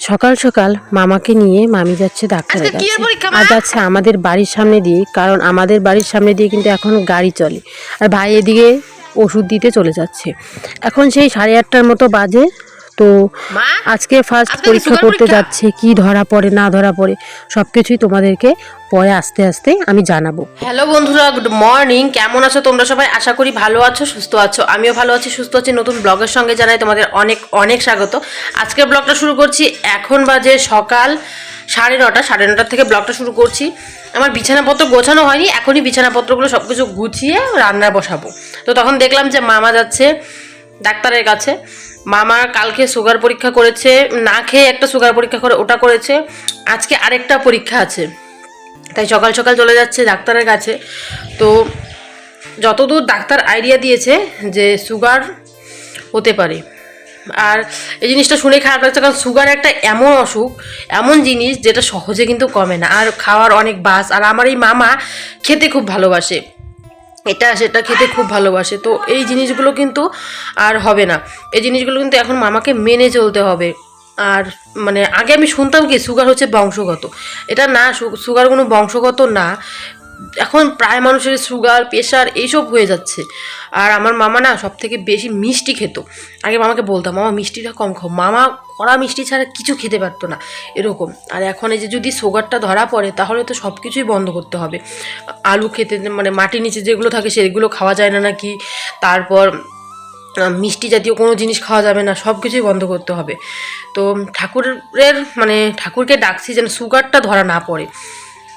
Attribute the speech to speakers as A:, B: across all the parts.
A: সকাল সকাল মামাকে নিয়ে মামি যাচ্ছে ডাক্তারের কাছে। আর যাচ্ছে আমাদের বাড়ির সামনে দিয়ে কারণ আমাদের বাড়ির সামনে দিয়ে কিন্তু এখন গাড়ি চলে। আর ভাই এদিকে ওষুধ দিতে চলে যাচ্ছে। এখন সেই সাড়ে আটটার মতো বাজে তো আজকে ফার্স্ট পরীক্ষা করতে যাচ্ছে কি ধরা পড়ে না ধরা পড়ে সব কিছুই তোমাদেরকে পরে আস্তে আস্তে আমি জানাব।
B: হ্যালো বন্ধুরা গুড মর্নিং কেমন আছো তোমরা সবাই? আশা করি ভালো আছো সুস্থ আছো। আমিও ভালো আছি সুস্থ আছি। নতুন ব্লগের সঙ্গে জানাই তোমাদের অনেক অনেক স্বাগত। আজকের ব্লগটা শুরু করছি এখন বাজে সকাল সাড়ে নটা সাড়ে নটার থেকে ব্লগটা শুরু করছি। আমার বিছানাপত্র গোছানো হয়নি এখনই বিছানাপত্রগুলো সব কিছু গুছিয়ে রান্না বসাবো। তো তখন দেখলাম যে মামা যাচ্ছে ডাক্তারের কাছে। মামা কালকে সুগার পরীক্ষা করেছে, না খেয়ে একটা সুগার পরীক্ষা করে, ওটা করেছে। আজকে আরেকটা পরীক্ষা আছে। তাই সকাল সকাল চলে যাচ্ছে ডাক্তারের কাছে। তো যতদূর ডাক্তার আইডিয়া দিয়েছে যে সুগার হতে পারে। আর এই জিনিসটা শুনে খারাপ লাগছে, কারণ সুগার একটা এমন অসুখ, এমন জিনিস যেটা সহজে কিন্তু কমে না। আর খাওয়ার অনেক বাস, আর আমার এই মামা খেতে খুব ভালোবাসে। এটা সেটা খেতে খুব ভালোবাসে। তো এই জিনিসগুলো কিন্তু আর হবে না। এই জিনিসগুলো কিন্তু এখন মামাকে মেনে চলতে হবে। আর মানে আগে আমি শুনতাম কি, সুগার হচ্ছে বংশগত। এটা না সুগার কোনো বংশগত না। এখন প্রায় মানুষের সুগার প্রেশার এইসব হয়ে যাচ্ছে। আর আমার মামা না সব থেকে বেশি মিষ্টি খেত। আগে মামাকে বলতাম, মামা, মিষ্টিটা কম খাও। মামা কড়া মিষ্টি ছাড়া কিছু খেতে পারতো না, এরকম। আর এখন এই যে যদি সুগারটা ধরা পড়ে, তাহলে তো সব কিছুই বন্ধ করতে হবে। আলু খেতে মানে মাটির নিচে যেগুলো থাকে, সেগুলো খাওয়া যায় না নাকি? তারপর মিষ্টি জাতীয় কোনো জিনিস খাওয়া যাবে না সব কিছুই বন্ধ করতে হবে। তো ঠাকুরের মানে ঠাকুরকে ডাকছি যেন সুগারটা ধরা না পড়ে।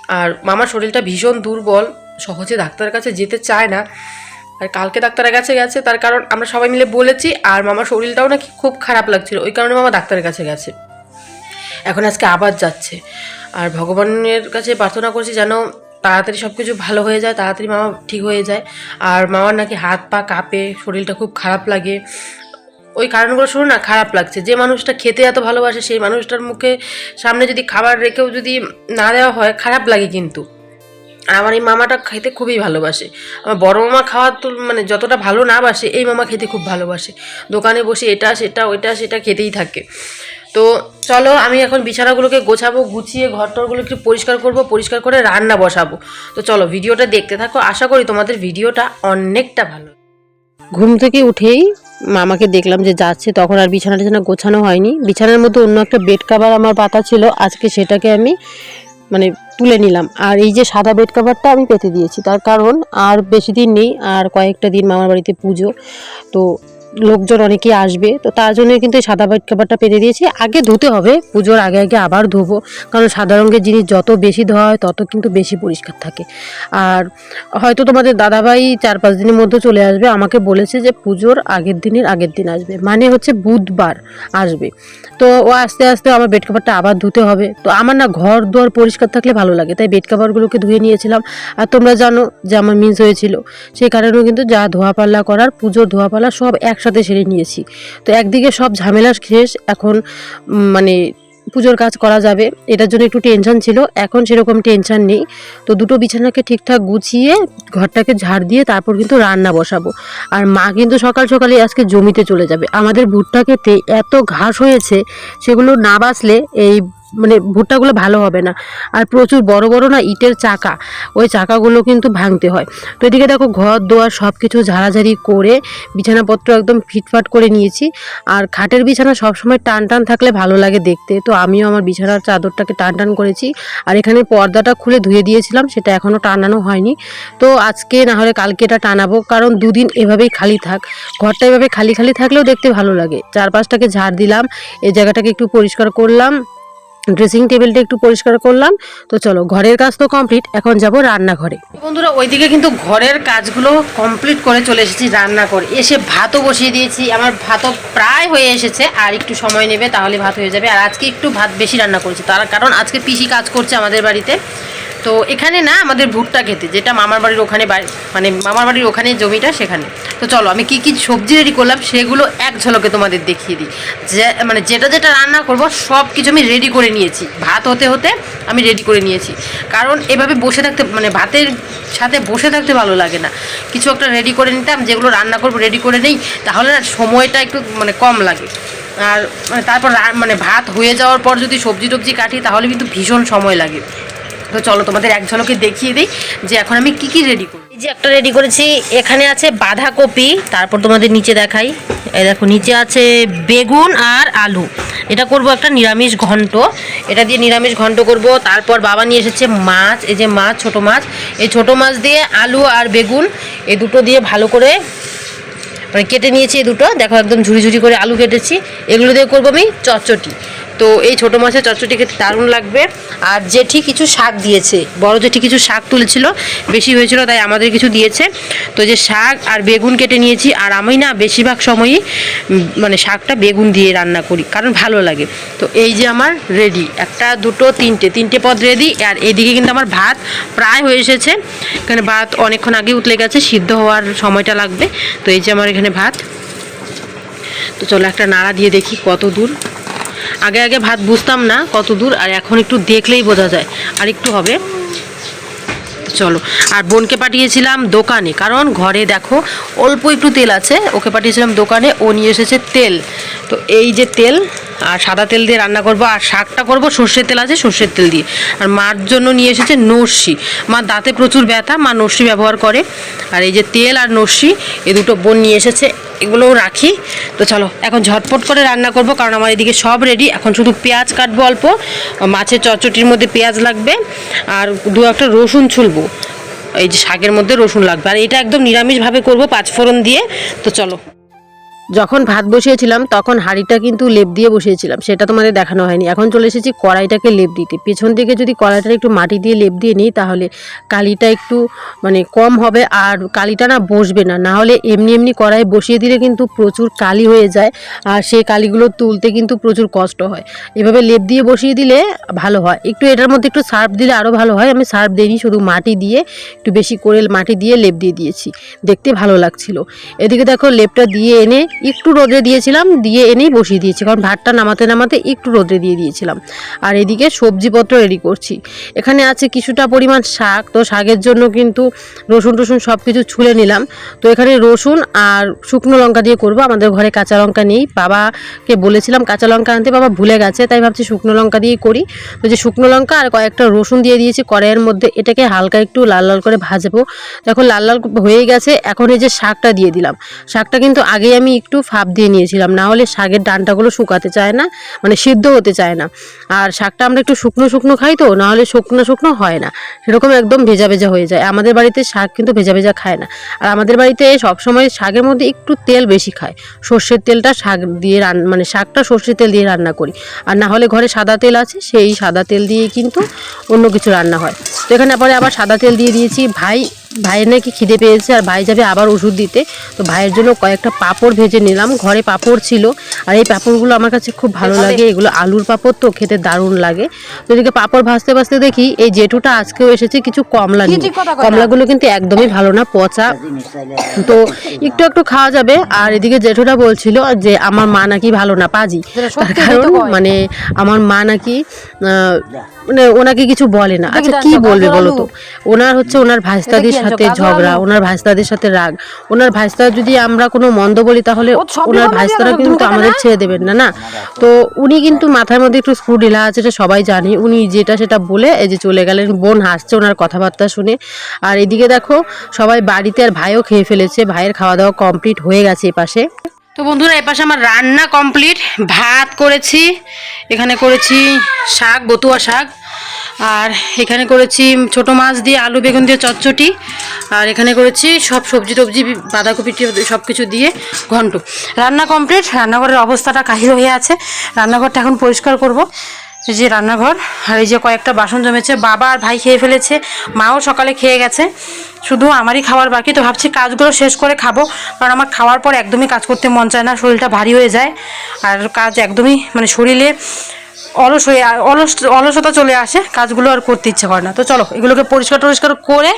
B: আর মামার শরীরটা ভীষণ দুর্বল, সহজে ডাক্তারের কাছে যেতে চায় না। আর কালকে ডাক্তারের কাছে গেছে, তার কারণ আমরা সবাই মিলে বলেছি, আর মামার শরীরটাও নাকি খুব খারাপ লাগছিল, ওই কারণে মামা ডাক্তারের কাছে গেছে। এখন আজকে আবার যাচ্ছে। আর ভগবানের কাছে প্রার্থনা করছি যেন তাড়াতাড়ি সব কিছু ভালো হয়ে যায়, তাড়াতাড়ি মামা ঠিক হয়ে যায়। আর মামার নাকি হাত পা কাঁপে, শরীরটা খুব খারাপ লাগে। ওই কারণগুলো শুনে না খারাপ লাগছে। যে মানুষটা খেতে এত ভালোবাসে, সেই মানুষটার মুখে সামনে যদি খাবার রেখেও যদি না দেওয়া হয়, খারাপ লাগে কিন্তু। আর আমার এই মামাটা খেতে খুবই ভালোবাসে। আমার বড় মামা খাওয়ার তো মানে যতটা ভালো না বাসে, এই মামা খেতে খুব ভালোবাসে। দোকানে বসে এটা, সেটা, ওইটা, সেটা খেতেই থাকে। তো চলো, আমি এখন বিছানাগুলোকে গোছাবো, গুছিয়ে ঘরটরগুলো একটু পরিষ্কার করব, পরিষ্কার করে রান্না বসাবো। তো চলো, ভিডিওটা দেখতে থাকো। আশা করি তোমাদের ভিডিওটা অনেকটা ভালো।
A: ঘুম থেকে উঠেই মামাকে দেখলাম যে যাচ্ছে, তখন আর বিছানা টিছানা গোছানো হয়নি। বিছানার মধ্যে অন্য একটা বেড কাভার আমার পাতা ছিল, আজকে সেটাকে আমি মানে তুলে নিলাম। আর এই যে সাদা বেড কাভারটা আমি পেতে দিয়েছি, তার কারণ আর বেশি দিন নেই, আর কয়েকটা দিন মামার বাড়িতে পুজো। তো লোকজন অনেকেই আসবে, তো তার জন্য কিন্তু এই সাদা বেড কাভারটা পেতে দিয়েছি। আগে ধুতে হবে, পুজোর আগে আগে আবার ধোবো, কারণ সাদা রঙের জিনিস যত বেশি ধোয়া হয়, তত কিন্তু বেশি পরিষ্কার থাকে। আর হয়তো তোমাদের দাদাভাই চার পাঁচ দিনের মধ্যে চলে আসবে, আমাকে বলেছে যে পুজোর আগের দিনের আগের দিন আসবে মানে হচ্ছে বুধবার আসবে। তো ও আস্তে আস্তে আমার বেড কাভারটা আবার ধুতে হবে, তো আমার না ঘর দুয়ার পরিষ্কার থাকলে ভালো লাগে, তাই বেড কাভারগুলোকে ধুয়ে নিয়েছিলাম। আর তোমরা জানো যে আমার মিস হয়েছিল, সেই কারণেও কিন্তু যা ধোয়া পাল্লা করার, পুজোর ধোয়া পাল্লা সব একসাথে সেরে নিয়েছি। তো একদিকে সব ঝামেলা শেষ, এখন মানে পুজোর কাজ করা যাবে, এটার জন্য একটু টেনশন ছিল, এখন সেরকম টেনশন নেই। তো দুটো বিছানাকে ঠিকঠাক গুছিয়ে, ঘরটাকে ঝাড় দিয়ে তারপর কিন্তু রান্না বসাবো। আর মা কিন্তু সকাল সকালে আজকে জমিতে চলে যাবে। আমাদের ভুট্টা খেতে এত ঘাস হয়েছে, সেগুলো না বাঁচলে এই মানে ভুট্টাগুলো ভালো হবে না। আর প্রচুর বড় বড় না ইটের চাকা, ওই চাকাগুলো কিন্তু ভাঙতে হয়। তো এদিকে দেখো ঘর দোয়ার সব কিছু ঝাড়াঝাড়ি করে বিছানাপত্র একদম ফিটফাট করে নিয়েছি। আর খাটের বিছানা সবসময় টান টান থাকলে ভালো লাগে দেখতে। তো আমিও আমার বিছানার চাদরটাকে টান টান করেছি। আর এখানে পর্দাটা খুলে ধুয়ে দিয়েছিলাম, সেটা এখনও টানানো হয়নি। তো আজকে না হলে কালকে এটা টানাবো, কারণ দুদিন এভাবেই খালি থাক। ঘরটা এভাবে খালি খালি থাকলেও দেখতে ভালো লাগে। চারপাশটাকে ঝাড় দিলাম এই জায়গাটাকে একটু পরিষ্কার করলাম। ড্রেসিং টেবিলটা একটু পরিষ্কার করলাম। তো চলো, ঘরের কাজ তো কমপ্লিট এখন যাব রান্নাঘরে।
B: বন্ধুরা, ওইদিকে কিন্তু ঘরের কাজগুলো কমপ্লিট করে চলে এসেছি রান্না করে এসে ভাতও বসিয়ে দিয়েছি। আমার ভাতও প্রায় হয়ে এসেছে। আর একটু সময় নেবে, তাহলে ভাত হয়ে যাবে। আর আজকে একটু ভাত বেশি রান্না করেছি। তার কারণ আজকে পিসি কাজ করছে আমাদের বাড়িতে। তো এখানে না আমাদের ভুট্টা খেতে, যেটা মামার বাড়ির ওখানে মানে মামার বাড়ির ওখানে জমিটা সেখানে।
C: তো চলো আমি কি কি সবজি রেডি করলাম সেগুলো এক ঝলকে তোমাদের দেখিয়ে দিই। যে মানে যেটা যেটা রান্না করব সব কিছু আমি রেডি করে নিয়েছি। ভাত হতে হতে আমি রেডি করে নিয়েছি। কারণ এভাবে বসে থাকতে মানে ভাতের সাথে বসে থাকতে ভালো লাগে না। কিছু একটা রেডি করে নিতাম, যেগুলো রান্না করব রেডি করে নেই, তাহলে না সময়টা একটু মানে কম লাগে। আর মানে তারপর মানে ভাত হয়ে যাওয়ার পর যদি সবজি টবজি কাটি, তাহলে কিন্তু ভীষণ সময় লাগে। তো চলো তোমাদের এক ঝলকে দেখিয়ে দিই যে এখন আমি কি কি রেডি করি। এই যে একটা রেডি করেছি, এখানে আছে বাঁধাকপি, তারপর তোমাদের নিচে দেখাই। এই দেখো, নিচে আছে বেগুন আর আলু। এটা করব একটা নিরামিষ ঘন্ট। এটা দিয়ে নিরামিষ ঘন্ট করব। তারপর বাবা নিয়ে এসেছে মাছ, এই যে মাছ, ছোট মাছ। এই ছোট মাছ দিয়ে আলু আর বেগুন, এই দুটো দিয়ে ভালো করে মানে কেটে নিয়েছি এই দুটো। দেখো, একদম ঝুড়ি ঝুড়ি করে আলু কেটেছি। এগুলো দিয়ে করব আমি চচ্চটি তো এই ছোটো মাছের চচ্চটি খেতে দারুণ লাগবে। আর জেঠি কিছু শাক দিয়েছে। বড় জেঠি কিছু শাক তুলেছিল, বেশি হয়েছিল তাই আমাদের কিছু দিয়েছে। তো যে শাক আর বেগুন কেটে নিয়েছি, আর আমি না বেশিরভাগ সময়ই মানে শাকটা বেগুন দিয়ে রান্না করি, কারণ ভালো লাগে। তো এই যে আমার রেডি, একটা, দুটো, তিনটে তিনটে পদ রেডি, আর এদিকে কিন্তু আমার ভাত প্রায় হয়ে এসেছে। এখানে ভাত অনেকক্ষণ আগে উতলে গেছে, সিদ্ধ হওয়ার সময়টা লাগবে। তো এই যে আমার এখানে ভাত। তো চলো একটা নাড়া দিয়ে দেখি কত দূর। আগে আগে ভাত বুঝতাম না কত দূর, আর এখন একটু দেখলেই বোঝা যায়। আর একটু হবে। চলো। আর বোনকে পাঠিয়েছিলাম দোকানে, কারণ ঘরে দেখো অল্প একটু তেল আছে, ওকে পাঠিয়েছিলাম দোকানে, ও নিয়ে এসেছে তেল। তো এই যে তেল, আর সাদা তেল দিয়ে রান্না করব, আর শাকটা করব, সর্ষের তেল আছে সর্ষের তেল দিয়ে। আর মার জন্য নিয়ে এসেছে নস্যি মা দাঁতে প্রচুর ব্যথা, মা নস্যি ব্যবহার করে। আর এই যে তেল আর নস্যি এ দুটো বোন নিয়ে এসেছে এগুলোও রাখি। তো চলো, এখন ঝটপট করে রান্না করব, কারণ আমার এদিকে সব রেডি এখন শুধু পেঁয়াজ কাটবো অল্প, মাছের চচ্চটির মধ্যে পেঁয়াজ লাগবে, আর দু একটা রসুন ছুলবো। এই যে শাকের মধ্যে রসুন লাগবে, আর এটা একদম নিরামিষভাবে করব পাঁচফোড়ন দিয়ে। তো চলো।
B: যখন ভাত বসিয়েছিলাম, তখন হাঁড়িটা কিন্তু লেপ দিয়ে বসিয়েছিলাম, সেটা তোমাদের দেখানো হয়নি। এখন চলে এসেছি কড়াইটাকে লেপ দিতে। পেছন দিকে যদি কড়াইটা একটু মাটি দিয়ে লেপ দিয়ে নিই, তাহলে কালিটা একটু মানে কম হবে, আর কালিটা না বসবে না। না হলে এমনি এমনি কড়াই বসিয়ে দিলে কিন্তু প্রচুর কালি হয়ে যায়, আর সেই কালিগুলো তুলতে কিন্তু প্রচুর কষ্ট হয়। এভাবে লেপ দিয়ে বসিয়ে দিলে ভালো হয়। একটু এটার মধ্যে একটু সার্ফ দিলে আরও ভালো হয়। আমি সার্ফ দিইনি, শুধু মাটি দিয়ে, একটু বেশি করে মাটি দিয়ে লেপ দিয়ে দিয়েছি। দেখতে ভালো লাগছিল। এদিকে দেখো লেপটা দিয়ে এনে একটু রোদে দিয়েছিলাম, দিয়ে এনেই বসিয়ে দিয়েছি, কারণ ভাতটা নামাতে নামাতে একটু রোদে দিয়ে দিয়েছিলাম। আর এদিকে সবজিপত্র রেডি করছি। এখানে আছে কিছুটা পরিমাণ শাক, তো শাকের জন্য কিন্তু রসুন টসুন সব কিছু ছুলে নিলাম। তো এখানে রসুন আর শুকনো লঙ্কা দিয়ে করব। আমাদের ঘরে কাঁচা লঙ্কা নেই। বাবাকে বলেছিলাম কাঁচা লঙ্কা আনতে, বাবা ভুলে গেছে, তাই ভাবছি শুকনো লঙ্কা দিয়েই করি। তো যে শুকনো লঙ্কা আর কয়েকটা রসুন দিয়ে দিয়েছি কড়াইয়ের মধ্যে, এটাকে হালকা একটু লাল লাল করে ভাজবো। দেখো লাল লাল হয়ে গেছে, এখন এই যে শাকটা দিয়ে দিলাম। শাকটা কিন্তু আগেই আমি একটু ফাপ দিয়ে নিয়েছিলাম। না হলে শাকের ডানটাগুলো শুকাতে চায় না মানে সিদ্ধ হতে চায় না। আর শাকটা আমরা একটু শুকনো শুকনো খাই তো, না হলে শুকনো শুকনো হয় না। সেরকম একদম ভেজা ভেজা হয়ে যায়। আমাদের বাড়িতে শাক কিন্তু ভেজা ভেজা খায় না। আর আমাদের বাড়িতে সবসময় শাকের মধ্যে একটু তেল বেশি খায়। সর্ষের তেলটা শাক দিয়ে রান মানে শাকটা সর্ষের তেল দিয়ে রান্না করি। আর না হলে ঘরে সাদা তেল আছে, সেই সাদা তেল দিয়ে কিন্তু অন্য কিছু রান্না হয়। তো এখানে পরে আবার সাদা তেল দিয়ে দিয়েছি। ভাই ভাইয়ের নাকি খিদে পেয়েছে আর ভাই যাবে আবার ওষুধ দিতে। তো ভাইয়ের জন্য কয়েকটা পাঁপড় ভেজে নিলাম। ঘরে পাঁপড় ছিল। আর এই পাঁপড়গুলো আমার কাছে খুব ভালো লাগে। এগুলো আলুর পাঁপড় তো খেতে দারুণ লাগে। তো এদিকে পাঁপড় ভাজতে ভাজতে দেখি এই জেঠুটা আজকেও এসেছে কিছু কমলা নিয়ে। কমলাগুলো কিন্তু একদমই ভালো না পচা। তো একটু একটু খাওয়া যাবে। আর এদিকে জেঠুটা বলছিল যে আমার মা নাকি ভালো না পাজি। তার কারণ মানে আমার মা নাকি আহ, মানে ওনাকে কিছু বলে না। আচ্ছা কি বলবে বলো তো ওনার হচ্ছে ওনার ভাইস্তাদের সাথে ঝগড়া ওনার ভাইস্তাদের সাথে রাগ। ওনার ভাইস্তা যদি আমরা কোনো মন্দ বলি তাহলে ওনার ভাইস্তারা কিন্তু আমাদের ছেড়ে দেবেন না না? তো উনি কিন্তু মাথার মধ্যে একটু স্ক্রু ঢিলা আছে এটা সবাই জানি। উনি যেটা সেটা বলে এই যে চলে গেলেন বোন হাসছে ওনার কথাবার্তা শুনে। আর এদিকে দেখো সবাই বাড়িতে আর ভাইও খেয়ে ফেলেছে ভাইয়ের খাওয়া দাওয়া কমপ্লিট হয়ে গেছে এ পাশে
C: তো বন্ধুরা এপাশে আমার রান্না কমপ্লিট ভাত করেছি, এখানে করেছি শাক বতুয়া শাক, আর এখানে করেছি ছোট মাছ দিয়ে আলু, বেগুন দিয়ে চচ্চটি, আর এখানে করেছি সব সবজি টবজি, বাঁধাকপি সব কিছু দিয়ে ঘন্ট। রান্না কমপ্লিট রান্নাঘরের অবস্থাটা কাহিল হয়ে আছে। রান্নাঘরটা এখন পরিষ্কার করব। যে রান্নাঘর, আর এই যে কয়েকটা বাসন জমেছে, বাবা আর ভাই খেয়ে ফেলেছে, মাও সকালে খেয়ে গেছে। শুধু আমারই খাওয়ার বাকি, তো ভাবছি কাজগুলো শেষ করে খাব, কারণ আমার খাওয়ার পর একদমই কাজ করতে মন চায় না, শরীরটা ভারী হয়ে যায়, আর কাজ একদমই মানে শরীরে
B: অলস হয়ে, অলস, অলসতা চলে আসে, কাজগুলো আর করতে ইচ্ছে করে না। তো চলো, এগুলোকে পরিষ্কার টরিষ্কার করে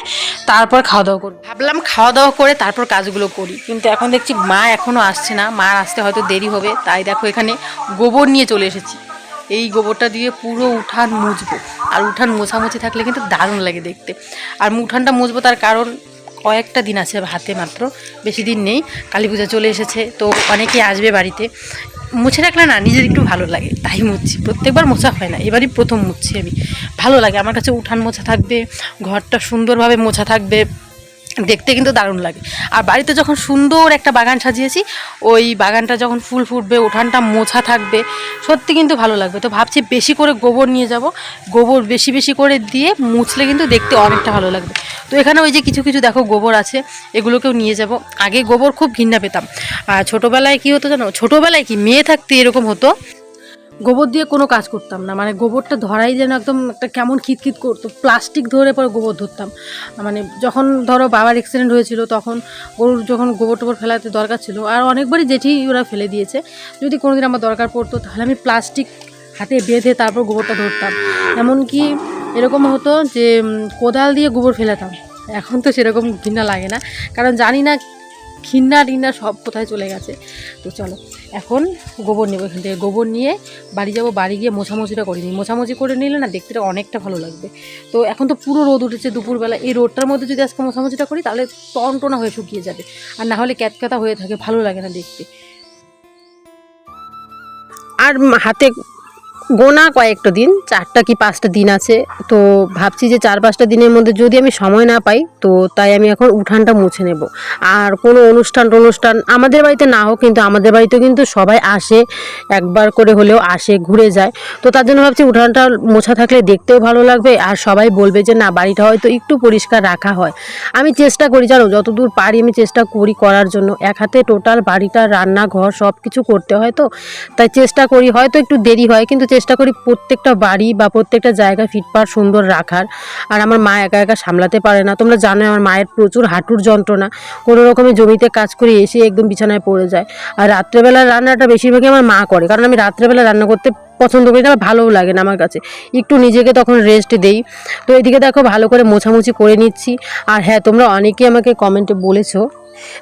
B: তারপর খাওয়া দাওয়া করব।
C: ভাবলাম খাওয়া দাওয়া করে তারপর কাজগুলো করি, কিন্তু এখন দেখছি মা এখনও আসছে না, মা আসতে হয়তো দেরি হবে, তাই দেখো এখানে গোবর নিয়ে চলে এসেছি। এই গোবরটা দিয়ে পুরো উঠান মুছবো। আর উঠান মোছামুছি থাকলে কিন্তু দারুণ লাগে দেখতে। আর উঠানটা মুছবো তার কারণ কয়েকটা দিন আছে হাতে মাত্র, বেশি দিন নেই। কালী পূজা চলে এসেছে, তো অনেকেই আসবে বাড়িতে। মুছে রাখলে না, নিজের একটু ভালো লাগে, তাই মুছছি। প্রত্যেকবার মোছা হয় না, এবারই প্রথম মুছছি আমি। ভালো লাগে, আমার কাছে উঠান মোছা থাকবে, ঘরটা সুন্দরভাবে মোছা থাকবে। দেখতে কিন্তু দারুণ লাগে। আর বাড়িতে যখন সুন্দর একটা বাগান সাজিয়েছি, ওই বাগানটা যখন ফুল ফুটবে, উঠানটা মোছা থাকবে, সত্যি কিন্তু ভালো লাগবে। তো ভাবছি বেশি করে গোবর নিয়ে যাব। গোবর বেশি বেশি করে দিয়ে মুছলে কিন্তু দেখতে অনেকটা ভালো লাগবে। তো এখানে ওই যে কিছু কিছু দেখো গোবর আছে, এগুলোকেও নিয়ে যাব। আগে গোবর খুব ঘৃণা পেতাম। আর ছোটোবেলায় কী হতো জানো? ছোটোবেলায় কি মেয়ে থাকতে এরকম হতো
B: গোবর দিয়ে কোনো কাজ করতাম না। মানে গোবরটা ধরাই যেন একদম একটা কেমন খিতখিত করতো। প্লাস্টিক ধরে পরে গোবর ধরতাম। মানে যখন ধরো বাবার অ্যাক্সিডেন্ট হয়েছিল, তখন গরুর যখন গোবর টোবর ফেলাতে দরকার ছিল, আর অনেকবারই জেঠি ওরা ফেলে দিয়েছে। যদি কোনোদিন আমার দরকার পড়তো, তাহলে আমি প্লাস্টিক হাতে বেঁধে তারপর গোবরটা ধরতাম। এমনকি এরকম হতো যে কোদাল দিয়ে গোবর ফেলাতাম। এখন তো সেরকম ঘৃণা লাগে না। কারণ জানি না ঘৃণা টিন্না সব কোথায় চলে গেছে। তো চলো, এখন গোবর নেব এখান থেকে। গোবর নিয়ে বাড়ি যাব, বাড়ি গিয়ে মোছামুছিটা করে নিই। মোছামুছি করে নিলে না দেখতে অনেকটা ভালো লাগবে। তো এখন তো পুরো রোদ উঠেছে দুপুরবেলা। এই রোদটার মধ্যে যদি আজকে মোছামুছিটা করি, তাহলে টনটনা হয়ে শুকিয়ে যাবে। আর না হলে ক্যাতক্যাতা হয়ে থাকে, ভালো লাগে না দেখতে। আর হাতে গোনা কয়েকটা দিন, চারটা কি পাঁচটা দিন আছে। তো ভাবছি যে চার পাঁচটা দিনের মধ্যে যদি আমি সময় না পাই, তো তাই আমি এখন উঠানটা মুছে নেব। আর কোনো অনুষ্ঠান টনুষ্ঠান আমাদের বাড়িতে না হোক, কিন্তু আমাদের বাড়িতে কিন্তু সবাই আসে, একবার করে হলেও আসে, ঘুরে যায়। তো তার জন্য ভাবছি উঠানটা মোছা থাকলে দেখতেও ভালো লাগবে, আর সবাই বলবে যে না, বাড়িটা হয়তো একটু পরিষ্কার রাখা হয়। আমি চেষ্টা করি, জানো, যতদূর পারি আমি চেষ্টা করি করার জন্য। এক হাতে টোটাল বাড়িটা, রান্নাঘর সব কিছু করতে হয় তো। তাই চেষ্টা করি, হয়তো একটু দেরি হয়, কিন্তু চেষ্টা করি প্রত্যেকটা বাড়ি বা প্রত্যেকটা জায়গা ফিটপাট সুন্দর রাখার। আর আমার মা একা একা সামলাতে পারে না। তোমরা জানো আমার মায়ের প্রচুর হাঁটুর যন্ত্রণা। কোনো রকমের জমিতে কাজ করে এসে একদম বিছানায় পড়ে যায়। আর রাত্রেবেলার রান্নাটা বেশিরভাগই আমার মা করে। কারণ আমি রাত্রেবেলা রান্না করতে পছন্দ করি না ভালোও লাগে না আমার কাছে। একটু নিজেকে তখন রেস্ট দেই। তো এদিকে দেখো ভালো করে মোছামুছি করে নিচ্ছি। আর হ্যাঁ তোমরা অনেকেই আমাকে কমেন্টে বলেছ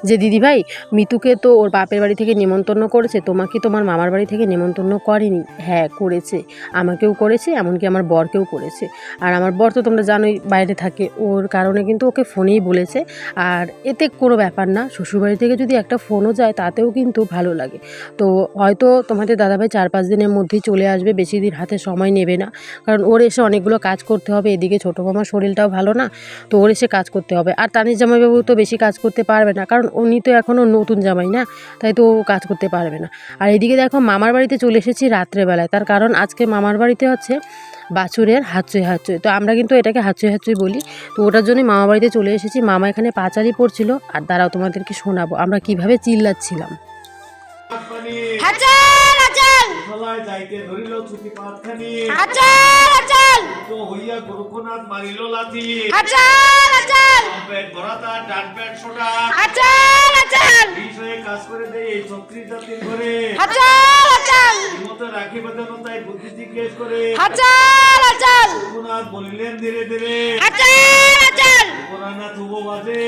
B: যে দিদি ভাই মিতুকে তো ওর বাপের বাড়ি থেকে নেমন্তন্ন করেছে, তোমাকে তোমার মামার বাড়ি থেকে নেমন্তন্ন করেনি। হ্যাঁ করেছে। আমাকেও করেছে, এমনকি আমার বরকেও করেছে। আর আমার বর তো তোমরা জানোই বাইরে থাকে, ওর কারণে কিন্তু ওকে ফোনেই বলেছে। আর এতে কোনো ব্যাপার না, শ্বশুরবাড়ি থেকে যদি একটা ফোনও যায়, তাতেও কিন্তু ভালো লাগে। তো হয়তো তোমাদের দাদাভাই চার পাঁচ দিনের মধ্যেই চলে আসবে, বেশি দিন হাতে সময় নেবে না। কারণ ওর এসে অনেকগুলো কাজ করতে হবে, এদিকে ছোটো মামার শরীরটাও ভালো না, তো ওর এসে কাজ করতে হবে। আর তানির জামাইবাবু তো বেশি কাজ করতে পারবে না কারণ উনি তো এখনও নতুন জামাই না, তাই তো কাজ করতে পারবে না। আর এদিকে দেখো, মামার বাড়িতে চলে এসেছি রাত্রেবেলায়। তার কারণ আজকে মামার বাড়িতে হচ্ছে বাছুরের হাঁচুই হাঁচুই। তো আমরা কিন্তু এটাকে হাঁচুই হাঁচুই বলি। তো ওটার জন্যই মামা বাড়িতে চলে এসেছি। মামা এখানে পাচারি পড়ছিল আর দাঁড়াও, তোমাদেরকে শোনাবো। আমরা কীভাবে চিল্লাচ্ছিলাম।
D: আচল
E: উঠলায় যাইতে ধরিল ছুটি পাতখানি
D: আচল আচল
E: তো হইয়া গুরুকুনাথ মারিল লাথি
D: আচল আচল
E: পেট ভরা তার ডান পেট সোটা
D: আচল আচল
E: বিষ হয়ে কাজ করে দেয় এই চক্রী জাতির ঘরে।
D: আচল আচল
E: মতো রাখি বেদন তাই বুদ্ধি জিজ্ঞেস করে।
D: আচল আচল
E: গুরুকুনাথ বলিলেন ধীরে ধীরে।
D: আচল আচল
E: পুরানা থুবো বাজে।